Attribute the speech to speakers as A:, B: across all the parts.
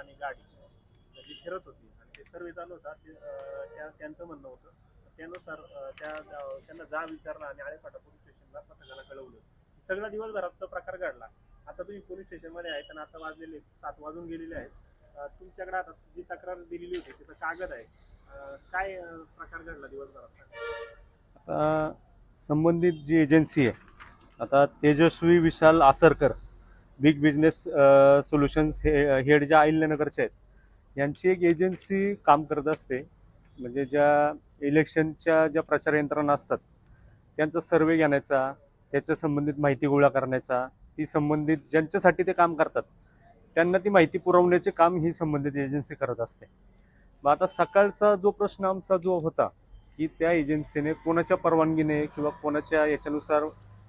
A: आणि गाडी. म्हणजे जी फिरत होती आणि ते सर्वे चालू होता. असे त्या त्यांचं म्हणणं होतं. त्यानुसार त्या त्यांना जा विचारला आणि आळेफाटा पोलीस स्टेशनला पथकाला कळवलं. सगळा दिवसभरात प्रकार घडला. आता तुम्ही पोलीस स्टेशनमध्ये आहेत आणि आता वाजलेले सात वाजून गेलेले आहेत. तुमच्याकडे आता जी तक्रार दिलेली होती तिथं कागद आहे. काय प्रकार घडला दिवसभरात?
B: आता संबंधित जी एजन्सी आहे आता Tejaswi Vishal Asarkar big business solutions हे हेड ज्या अहिल्यानगरच्या आहेत यांची एक एजन्सी काम करत असते. म्हणजे ज्या इलेक्शनच्या ज्या प्रचार यंत्रणा असतात त्यांचा सर्वे घेण्याचा त्याच्या संबंधित माहिती गोळा करण्याचा ती संबंधित ज्यांच्यासाठी ते काम करतात त्यांना ती माहिती पुरवण्याचे काम ही संबंधित एजन्सी करत असते. मग आता सकाळचा जो प्रश्न आमचा जो होता की त्या एजन्सीने कोणाच्या परवानगीने किंवा कोणाच्या याच्यानुसार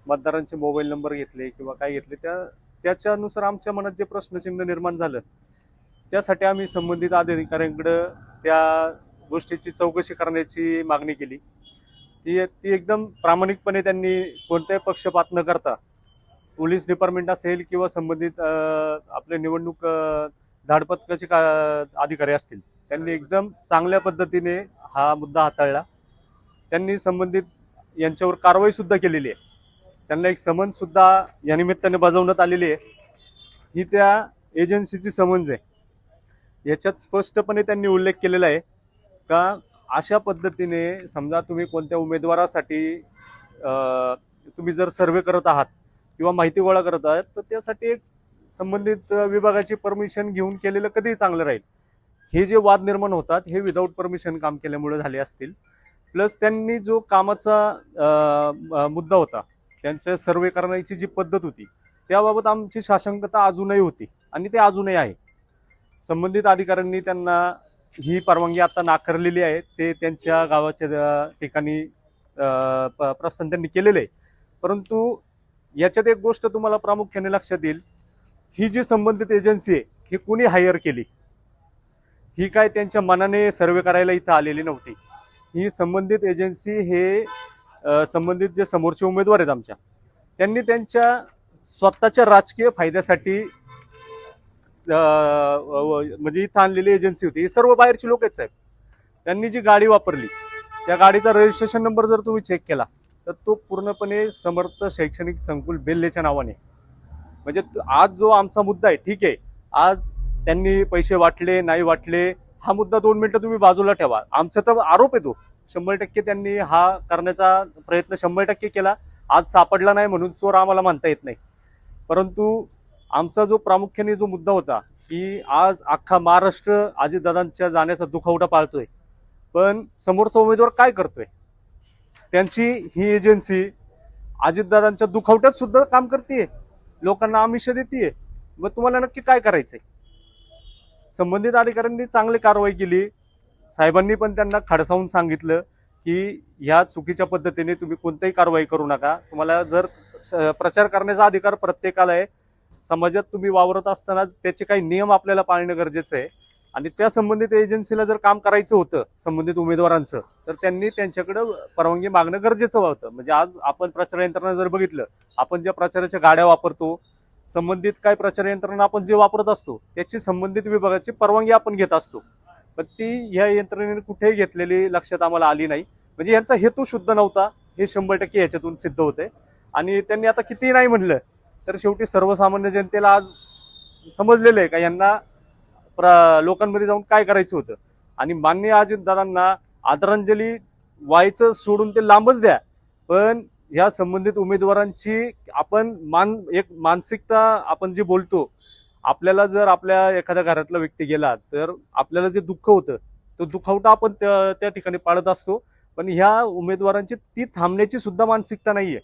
B: मतदारांचे मोबाईल नंबर घेतले किंवा काय घेतले त्या त्याच्यानुसार आमच्या मनात जे प्रश्नचिन्ह निर्माण झालं त्यासाठी आम्ही संबंधित अधिकाऱ्यांकडं त्या गोष्टीची चौकशी करण्याची मागणी केली. ती ती एकदम प्रामाणिकपणे त्यांनी कोणताही पक्षपात न करता पोलीस डिपार्टमेंट असेल किंवा संबंधित आपले निवडणूक धाडपथकाचे का अधिकारी असतील त्यांनी एकदम चांगल्या पद्धतीने हा मुद्दा हाताळला. त्यांनी संबंधित यांच्यावर कारवाईसुद्धा केलेली आहे. त्यांना एक समन्स सुद्धा या निमित्ताने बजावण्यात आलेली आहे. ही त्या एजन्सीची समन्स आहे. याच्यात स्पष्टपणे त्यांनी उल्लेख केलेला आहे का अशा पद्धतीने समजा तुम्ही कोणत्या उमेदवारासाठी तुम्ही जर सर्वे करत आहात किंवा माहिती गोळा करत आहात तर त्यासाठी एक संबंधित विभागाची परमिशन घेऊन केलेलं कधीही चांगलं राहील. हे जे वाद निर्माण होतात हे विदाऊट परमिशन काम केल्यामुळे झाले असतील. प्लस त्यांनी जो कामाचा मुद्दा होता त्यांच्या सर्वे करण्याची जी पद्धत होती त्याबाबत आमची साशंकता अजूनही होती आणि ते अजूनही आहे. संबंधित अधिकाऱ्यांनी त्यांना ही परवानगी आता नाकारलेली आहे. ते त्यांच्या गावाच्या ठिकाणी प- प्रस्थान त्यांनी केलेलं. आहे परंतु याच्यात एक गोष्ट तुम्हाला प्रामुख्याने लक्षात येईल. ही जी संबंधित एजन्सी आहे ही कुणी हायर केली? ही काय त्यांच्या मनाने सर्वे करायला इथं आलेली नव्हती. ही संबंधित एजन्सी हे संबंधित जे समोरचे उमेदवार आहेत आमच्या त्यांनी त्यांच्या स्वतःच्या राजकीय फायद्यासाठी म्हणजे इथं आणलेली एजन्सी होती. ही सर्व बाहेरची लोक आहेत साहेब. त्यांनी जी गाडी वापरली त्या गाडीचा रजिस्ट्रेशन नंबर जर तुम्ही चेक केला तर तो पूर्णपणे समर्थ शैक्षणिक संकुल बेल्लेच्या नावाने. म्हणजे आज जो आमचा मुद्दा आहे ठीक आहे आज त्यांनी पैसे वाटले नाही वाटले हा मुद्दा दोन मिनिटं तुम्ही बाजूला ठेवा. आमचा तर आरोप येतो शंभर टक्के त्यांनी हा करण्याचा प्रयत्न शंभर टक्के केला. आज सापडला नाही म्हणून चोर आम्हाला मानता येत नाही. परंतु आमचा जो प्रामुख्याने जो मुद्दा होता की आज अख्खा महाराष्ट्र अजितदादांच्या जाण्याचा दुखावटा पाळतोय. पण समोरचा उमेदवार काय करतोय? त्यांची ही एजन्सी अजितदादांच्या दुखावट्यात सुद्धा काम करते लोकांना आमिष देते मग तुम्हाला नक्की काय करायचंय? संबंधित अधिकाऱ्यांनी चांगली कारवाई केली. साहेबांनी पण त्यांना खडसावून सांगितलं की ह्या चुकीच्या पद्धतीने तुम्ही कोणतीही कारवाई करू नका. तुम्हाला जर स- प्रचार करण्याचा अधिकार प्रत्येकाला आहे समाजात तुम्ही वावरत असतानाच त्याचे काही नियम आपल्याला पाळणं गरजेचं आहे. आणि त्या संबंधित एजन्सीला जर काम करायचं होतं संबंधित उमेदवारांचं तर त्यांनी त्यांच्याकडं परवानगी मागणं गरजेचं होतं. म्हणजे आज आपण प्रचार यंत्रणा जर बघितलं आपण ज्या प्रचाराच्या गाड्या वापरतो संबंधित काय प्रचार यंत्रणा आपण जे वापरत असतो त्याची संबंधित विभागाची परवानगी आपण घेत असतो. पण ती ह्या यंत्रणेने कुठेही घेतलेली लक्षात आम्हाला आली नाही. म्हणजे यांचा हेतू शुद्ध नव्हता हे शंभर टक्के याच्यातून सिद्ध होते. आणि त्यांनी आता कितीही नाही म्हणलं तर शेवटी सर्वसामान्य जनतेला आज समजलेलं आहे का यांना प्र लोकांमध्ये जाऊन काय करायचं होतं. आणि मान्य अजितदादांना आदरांजली व्हायचं सोडून ते लांबच द्या. पण ह्या संबंधित उमेदवारांची आपण मान एक मानसिकता आपण जी बोलतो आपल्याला जर आपल्या एखाद्या घरातला व्यक्ती गेला तर आपल्याला जे दुःख होतं तो दुखावटा आपण त्या ठिकाणी पाळत असतो. पण ह्या उमेदवारांची ती थांबण्याची सुद्धा मानसिकता आहे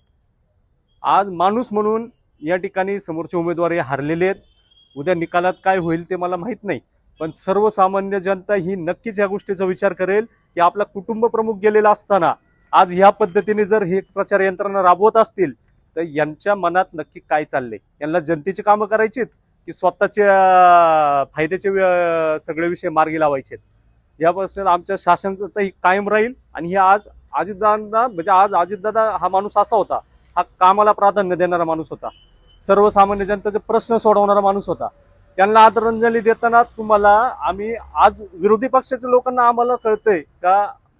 B: आज माणूस म्हणून या ठिकाणी समोरचे उमेदवार हे हारलेले आहेत. उद्या निकालात काय होईल ते मला माहीत नाही. पण सर्वसामान्य जनता ही नक्कीच या गोष्टीचा विचार करेल की आपला कुटुंब प्रमुख गेलेला असताना आज ह्या पद्धतीने जर हे प्रचार यंत्रणा राबवत असतील तर यांच्या मनात नक्की काय चालले यांना जनतेची कामं करायचीत? की स्वतःच्या फायद्याचे सगळे विषय मार्गी लावायचे यापासून आमच्या शासन कायम राहील आणि हे आज अजितदादा म्हणजे आज अजितदादा हा माणूस असा होता हा कामाला प्राधान्य देणारा माणूस होता. सर्वसामान्य जनतेचे प्रश्न सोडवणारा माणूस होता. त्यांना आदरांजली देताना तुम्हाला आम्ही आज विरोधी पक्षाच्या लोकांना आम्हाला कळतंय का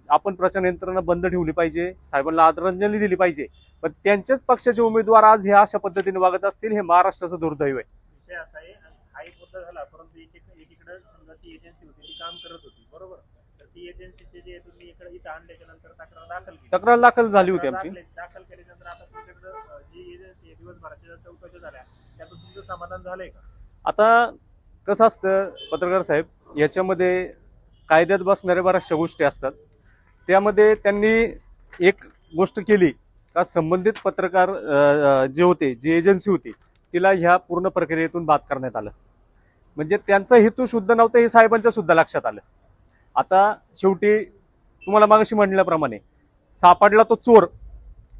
B: आपण प्रचार यंत्रणा बंद ठेवली पाहिजे साहेबांना आदरांजली दिली पाहिजे. पण त्यांच्याच पक्षाचे उमेदवार आज हे अशा पद्धतीने वागत असतील हे महाराष्ट्राचं दुर्दैव आहे.
A: असा आहे हा एक मुद्दा झाला परंतु एक एकीकडे समजा ती एजन्सी होती ती काम करत होती बरोबर? तर ती एजन्सीचे जे तुम्ही इकडे इथं आणल्याच्या नंतर तक्रार दाखल केली.
B: तक्रार दाखल झाली होती आमची.
A: दाखल केल्यानंतर आता तुमच्याकडे जी एजन्सी दिवसभराच्या चौकशा झाल्या त्यातून तुमचं समाधान झालंय का?
B: आता कसं असतं पत्रकार साहेब याच्यामध्ये कायद्यात बसणाऱ्या बऱ्याचशा गोष्टी असतात. त्यामध्ये त्यांनी एक गोष्ट केली का संबंधित पत्रकार जे होते जी एजन्सी होती तिला ह्या पूर्ण प्रक्रियेतून बाद करण्यात आलं. म्हणजे त्यांचा हेतू शुद्ध नव्हतं हे साहेबांच्या सुद्धा लक्षात आलं. आता शेवटी तुम्हाला मागाशी म्हणल्याप्रमाणे सापडला तो चोर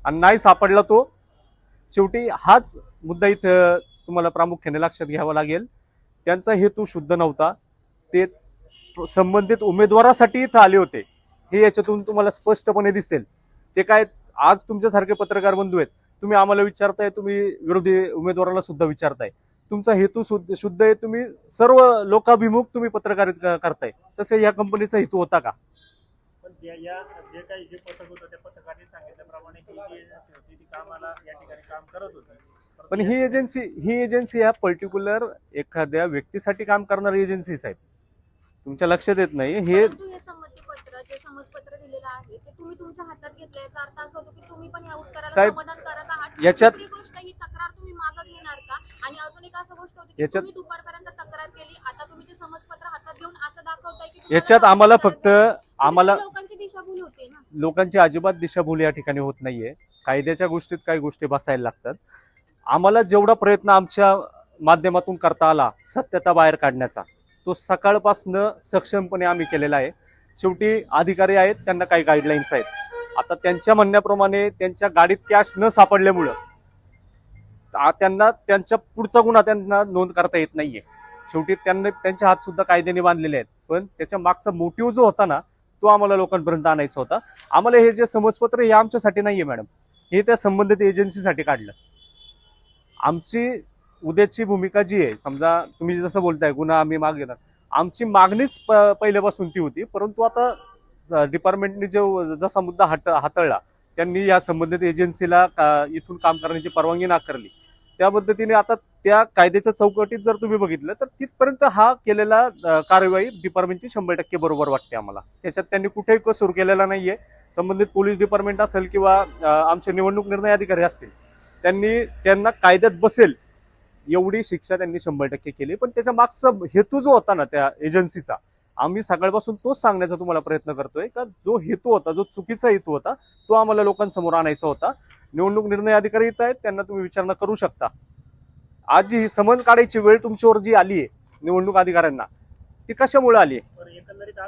B: आणि नाही सापडला तो शेवटी हाच मुद्दा इथं तुम्हाला प्रामुख्याने लक्षात घ्यावा लागेल. त्यांचा हेतू शुद्ध नव्हता तेच संबंधित उमेदवारासाठी इथं आले होते. हे याच्यातून तुम्हाला स्पष्टपणे दिसेल. ते काय आज तुमच्यासारखे पत्रकार बंधू आहेत? तुम्ही आम्हाला विचारताय तुम्ही विरोधी उमेदवाराला सुद्धा विचारताय. तुमचा हेतू शुद्ध शुद्ध आहे तुम्ही सर्व लोकाभिमुख तुम्ही पत्रकारित करताय. तसे या कंपनीचा हेतू होता का?
A: पण या या जे काही जे पथक होतं त्या पथकाने सांगितल्याप्रमाणे ही जी एजन्सी होती ती कामाला या ठिकाणी काम करत होती. परंतु
B: पण ही एजन्सी ही एजन्सी ह्या पर्टिक्युलर एखाद्या व्यक्तीसाठी काम करणारी एजन्सी साहेब तुमच्या लक्षात येत नाही. हे
C: जे समजपत्र दिलेलं आहे ते तुम्ही तुमच्या हातात घेतलं याचा अर्थ असा होतो की तुम्ही पण या उत्तराला
B: साहेब,
C: आहात.
B: याच्यात-
C: दुसरी गोष्ट ही तक्रार तुम्ही मागं घेणार का? आणि अजून एक असं गोष्ट होती की
B: याच्यात-
C: तुम्ही दुपारपर्यंत तक्रार केली आता तुम्ही ते समजपत्र हातात घेऊन असं दाखवताय की तुम्हाला
B: याच्यात आम्हाला फक्त आम्हाला
C: तर लोकांची दिशाभूल होते ना.
B: लोकांची अजिबात दिशाभूल या ठिकाणी होत नाहीये. कायद्याच्या गोष्टीत काही गोष्टी बसायला लागतात. आम्हाला जेवढा प्रयत्न आमच्या माध्यमातून करता आला सत्यता बाहेर काढण्याचा तो सकाळपासनं सक्षमपणे आम्ही केलेला आहे. शेवटी अधिकारी आहेत त्यांना काही गाईडलाईन्स आहेत. आता त्यांच्या म्हणण्याप्रमाणे त्यांच्या गाडीत कॅश न सापडल्यामुळं त्यांना त्यांच्या पुढचा गुन्हा त्यांना नोंद करता येत नाहीये. शेवटी त्यांना त्यांचे हात सुद्धा कायद्याने बांधलेले आहेत. पण त्याच्या मागचा मोटिव्ह जो होता ना तो आम्हाला लोकांपर्यंत आणायचा होता. आम्हाला हे जे समजपत्र हे आमच्यासाठी नाहीये मॅडम. हे त्या संबंधित एजन्सीसाठी काढलं. आमची उद्याची भूमिका जी आहे समजा तुम्ही जसं बोलताय गुन्हा आम्ही मागे येणार आमची मागणीच प- पहिल्यापासून ती होती. परंतु आता डिपार्टमेंटने जो जसा मुद्दा हात हाताळला त्यांनी या संबंधित एजन्सीला का- इथून काम करण्याची परवानगी नाकारली. त्या पद्धतीने आता त्या कायद्याच्या चौकटीत जर तुम्ही बघितलं तर तिथपर्यंत हा केलेला कार्यवाही कारवाई डिपार्टमेंटची शंभर टक्के बरोबर वाटते आम्हाला. त्याच्यात त्यांनी कुठेही कसूर केलेला नाहीये. संबंधित पोलीस डिपार्टमेंट असेल किंवा आमचे निवडणूक निर्णय अधिकारी असतील त्यांनी त्यांना कायद्यात बसेल एवढी शिक्षा त्यांनी शंभर टक्के केली पण त्याच्या मागचा हेतू जो होता ना त्या एजन्सीचा आम्ही सकाळपासून तोच सांगण्याचा तुम्हाला प्रयत्न करतोय का जो हेतू होता जो चुकीचा हेतू होता तो आम्हाला लोकांसमोर आणायचा होता. निवडणूक निर्णय अधिकारी येत आहेत त्यांना तुम्ही विचारणा करू शकता. आज जी ही समज काढायची वेळ तुमच्यावर जी आली आहे निवडणूक अधिकाऱ्यांना ती कशामुळे आली आहे
A: एकंदरीत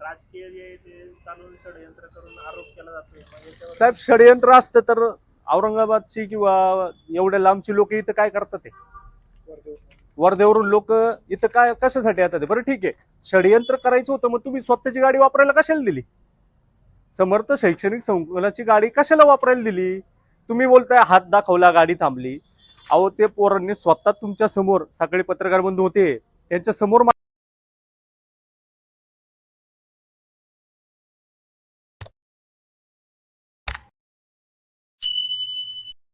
A: राजकीय जे ते चालून षडयंत्र करून आरोप केला जातोय मग याच्यावर-
B: साहेब षडयंत्र असतं तर औरंगाबादची किंवा एवढ्या लांबची लोक इथं काय करतात ते? वर्धेवरून लोक इथं काय कशासाठी येतात ते? बरं ठीक आहे. षडयंत्र करायचं होतं मग तुम्ही स्वतःची गाडी वापरायला कशाला दिली? समर्थ शैक्षणिक संकुलाची गाडी कशाला वापरायला दिली? तुम्ही बोलताय हात दाखवला गाडी थांबली. अहो ते पोरांनी स्वतः तुमच्यासमोर सकाळी पत्रकार बंधू होते त्यांच्यासमोर